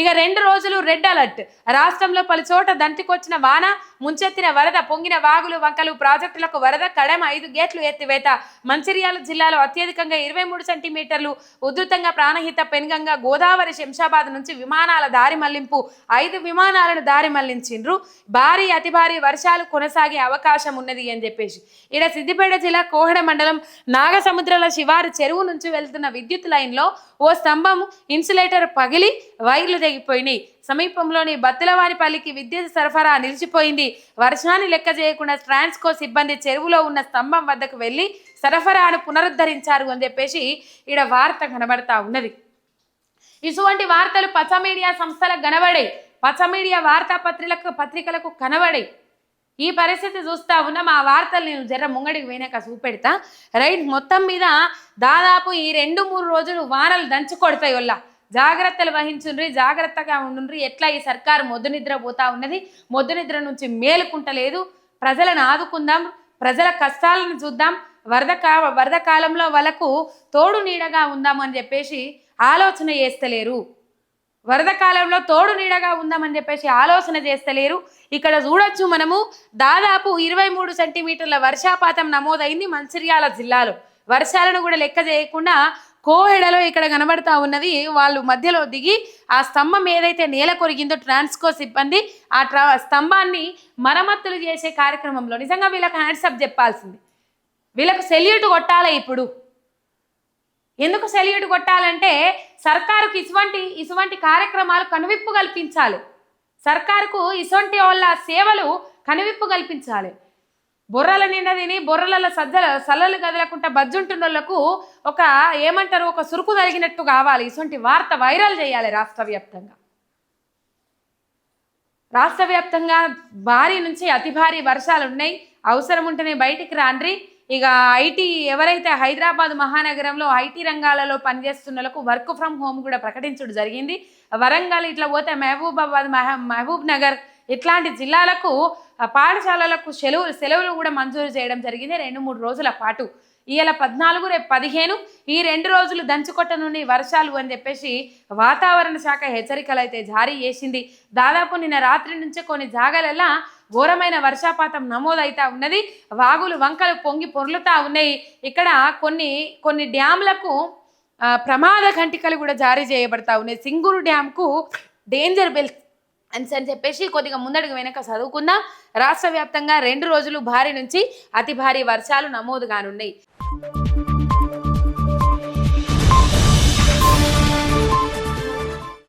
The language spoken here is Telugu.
ఇక రెండు రోజులు రెడ్ అలర్ట్. రాష్ట్రంలో పలు చోట దంటికొచ్చిన వాన ముంచెత్తిన వరద పొంగిన వాగులు వంకలు ప్రాజెక్టులకు వరద కడమ ఐదు గేట్లు ఎత్తివేత. మంచిర్యాల జిల్లాలో అత్యధికంగా ఇరవై మూడు సెంటీమీటర్లు ఉధృతంగా ప్రాణహిత పెనుగంగా గోదావరి శంషాబాద్ నుంచి విమానాల దారి మళ్ళింపు. ఐదు విమానాలను దారి మళ్ళించిండ్రు. భారీ అతి భారీ వర్షాలు కొనసాగే అవకాశం ఉన్నది అని చెప్పేసి. ఇక్కడ సిద్దిపేట జిల్లా కోహడ మండలం నాగసముద్రాల శివారు చెరువు నుంచి వెళ్తున్న విద్యుత్ లైన్లో ఓ స్తంభం ఇన్సులేటర్ పగిలి వైర్లు తెగిపోయినాయి. సమీపంలోని బత్తులవారిపల్లికి విద్యుత్ సరఫరా నిలిచిపోయింది. వర్షాన్ని లెక్క చేయకుండా ట్రాన్స్కో సిబ్బంది చెరువులో ఉన్న స్తంభం వద్దకు వెళ్ళి సరఫరాను పునరుద్ధరించారు అని చెప్పేసి ఇక్కడ వార్త కనబడతా ఉన్నది. ఇటువంటి వార్తలు పచ్చ మీడియా సంస్థలకు కనబడాయి పచ్చ మీడియా వార్తాపత్రికలకు పత్రికలకు కనబడాయి ఈ పరిస్థితి చూస్తా ఉన్న ఆ వార్తలు నేను జర ముంగడికి పోయినాక చూపెడతా. రైట్ మొత్తం మీద దాదాపు ఈ రెండు మూడు రోజులు వానలు దంచి కొడతాయి వల్ల. జాగ్రత్తలు వహించుండ్రి జాగ్రత్తగా ఉండుండ్రి. ఎట్లా ఈ సర్కారు మొద్దు నిద్ర పోతా ఉన్నది? మొద్దు నిద్ర నుంచి మేలుకుంటలేదు. ప్రజలను ఆదుకుందాం. ప్రజల కష్టాలను చూద్దాం. వరద కా వరద కాలంలో వాళ్ళకు తోడు నీడగా ఉందాం అని చెప్పేసి ఆలోచన చేస్తలేరు. వరద కాలంలో తోడు నీడగా ఉందామని చెప్పేసి ఆలోచన చేస్తలేరు. ఇక్కడ చూడొచ్చు మనము దాదాపు ఇరవై మూడు సెంటీమీటర్ల వర్షాపాతం నమోదైంది మంచిర్యాల జిల్లాలో. వర్షాలను కూడా లెక్క చేయకుండా కోహెడలో ఇక్కడ కనబడతా ఉన్నది. వాళ్ళు మధ్యలో దిగి ఆ స్తంభం ఏదైతే నేల కొరిగిందో ట్రాన్స్కో సిబ్బంది ఆ ట్రా స్తంభాన్ని మరమ్మతులు చేసే కార్యక్రమంలో నిజంగా వీళ్ళకి హ్యాండ్సప్ చెప్పాల్సింది. వీళ్ళకు సెల్యూట్ కొట్టాలి ఇప్పుడు? ఎందుకు సెల్యూట్ కొట్టాలంటే సర్కారుకు ఇటువంటి ఇటువంటి కార్యక్రమాలు కనువిప్పు కల్పించాలి. సర్కారుకు ఇటువంటి వాళ్ళ సేవలు కనువిప్పు కల్పించాలి. బొర్రల నిండా తిని బొర్రల సజ్జల సల్లలు కదలకుండా బజ్జుంటున్న వాళ్ళకు ఒక ఏమంటారు ఒక సురుకు తగినట్టు కావాలి. ఇటువంటి వార్త వైరల్ చేయాలి రాష్ట్ర వ్యాప్తంగా. రాష్ట్ర వ్యాప్తంగా భారీ నుంచి అతి భారీ వర్షాలు ఉన్నాయి అవసరం ఉంటేనే బయటికి రాండ్రి. ఇక ఐటీ ఎవరైతే హైదరాబాద్ మహానగరంలో ఐటీ రంగాలలో పనిచేస్తున్నలకు వర్క్ ఫ్రమ్ హోమ్ కూడా ప్రకటించడం జరిగింది. వరంగల్ ఇట్లా పోతే మహబూబాబాద్ మహ- మహబూబ్ నగర్ ఇట్లాంటి జిల్లాలకు పాఠశాలలకు సెలవు సెలవులు కూడా మంజూరు చేయడం జరిగింది రెండు మూడు రోజుల పాటు. ఇవాళ పద్నాలుగు రేపు పదిహేను ఈ రెండు రోజులు దంచుకొట్టనుని వర్షాలు అని చెప్పేసి వాతావరణ శాఖ హెచ్చరికలు అయితే జారీ చేసింది. దాదాపు నిన్న రాత్రి నుంచే కొన్ని జాగాలల్లా ఘోరమైన వర్షాపాతం నమోదైతా ఉన్నది. వాగులు వంకలు పొంగి పొర్లుతా ఉన్నాయి. ఇక్కడ కొన్ని కొన్ని డ్యామ్లకు ప్రమాద ఘంటికలు కూడా జారీ చేయబడతా ఉన్నాయి. సింగూరు డ్యామ్కు డేంజర్ బెల్ అని అని చెప్పేసి కొద్దిగా ముందడుగు వెనక చదువుకుందాం? రాష్ట్ర వ్యాప్తంగా రెండు రోజులు భారీ నుంచి అతి భారీ వర్షాలు నమోదు కానున్నాయి.